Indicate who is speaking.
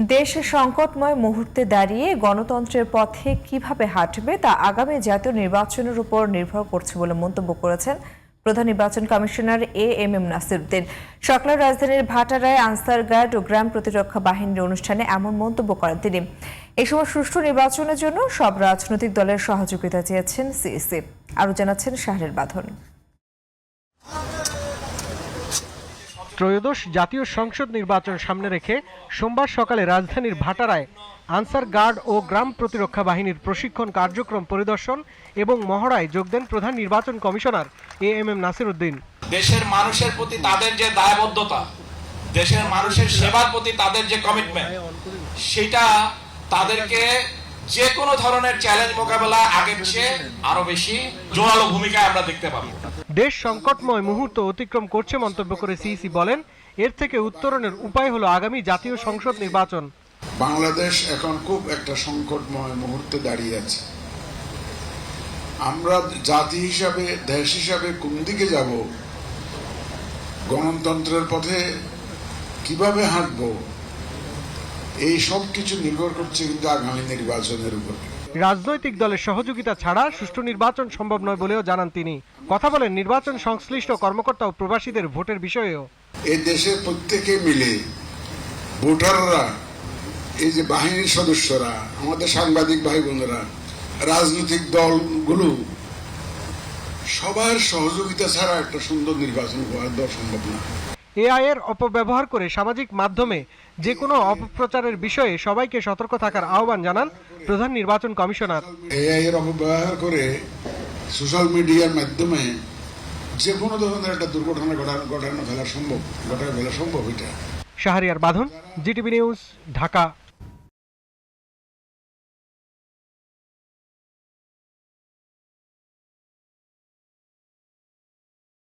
Speaker 1: দেশ সংকটময় মুহূর্তে দাঁড়িয়ে গণতন্ত্রের পথে কীভাবে হাঁটবে তা আগামী জাতীয় নির্বাচনের উপর নির্ভর করছে বলে মন্তব্য করেছেন প্রধান নির্বাচন commissioner A M M Nasiruddin. সকালের রাজধানীর ভাটারায় আনসার গার্ড ও গ্রাম প্রতিরক্ষা বাহিনীর অনুষ্ঠানে এমন মন্তব্য করেন তিনি। এই সময় সুষ্ঠু নির্বাচনের জন্য সব রাজনৈতিক দলের সহযোগিতা চেয়েছেন সিইসি আরও জানাচ্ছেন শাহরের বাঁধন।
Speaker 2: ত্রয়োদশ জাতীয় সংসদ নির্বাচন সামনে রেখে সোমবার সকালে রাজধানীর ভাটারায় আনসার গার্ড ও গ্রাম প্রতিরক্ষা বাহিনীর প্রশিক্ষণ কার্যক্রম পরিদর্শন এবং মহড়ায় যোগ দেন প্রধান নির্বাচন commissioner A M M Nasir Uddin
Speaker 3: দেশের মানুষের প্রতি তাদের যে দায়বদ্ধতা, দেশের মানুষের সেবার প্রতি তাদের যে কমিটমেন্ট সেটা তাদেরকে যে কোনো ধরনের চ্যালেঞ্জ মোকাবেলা আগের চেয়ে আরও বেশি জোরালো ভূমিকা আমরা দেখতে পাবো।
Speaker 2: দেশ সংকটময় মুহূর্ত অতিক্রম করছে মন্তব্য করে সিইসি বলেন, এর থেকে উত্তরণের উপায় হলো আগামী জাতীয় সংসদ নির্বাচন।
Speaker 4: বাংলাদেশ এখন খুব একটা সংকটময় মুহূর্তে দাঁড়িয়ে আছে। আমরা জাতি হিসাবে, দেশ হিসাবে কোন দিকে যাব? গণতন্ত্রের পথে কীভাবে হাঁটব? এই সব কিছু নির্ভর করছে কিন্তু আগামী নির্বাচনের উপর।
Speaker 2: রাজনৈতিক দলের সহযোগিতা ছাড়া সুষ্ঠু নির্বাচন সম্ভব নয় বলেও জানান তিনি। কথা বলেন নির্বাচন সংশ্লিষ্ট কর্মকর্তা ও প্রবাসীদের ভোটের বিষয়েও।
Speaker 4: এই দেশের প্রত্যেকে মিলে ভোটাররা, এই যে বাহিনীর সদস্যরা, আমাদের সাংবাদিক ভাই বোনেরা রাজনৈতিক দলগুলো, সবার সহযোগিতা ছাড়া একটা সুন্দর নির্বাচন করা সম্ভব না।
Speaker 2: এআই এর অপব্যবহার করে সামাজিক মাধ্যমে যে কোনো অপপ্রচারের বিষয়ে সবাইকে সতর্ক থাকার আহ্বান জানান প্রধান নির্বাচন কমিশনার।
Speaker 4: এআই এর অপব্যবহার করে সোশ্যাল মিডিয়ার মাধ্যমে যে কোনো ধরনের একটা দুর্ঘটনা ঘটানো ঘটানো ফেলা সম্ভব ঘটানো ফেলা সম্ভব এটা।
Speaker 2: শাহরিয়ার বাঁধন জিটিভি নিউজ ঢাকা।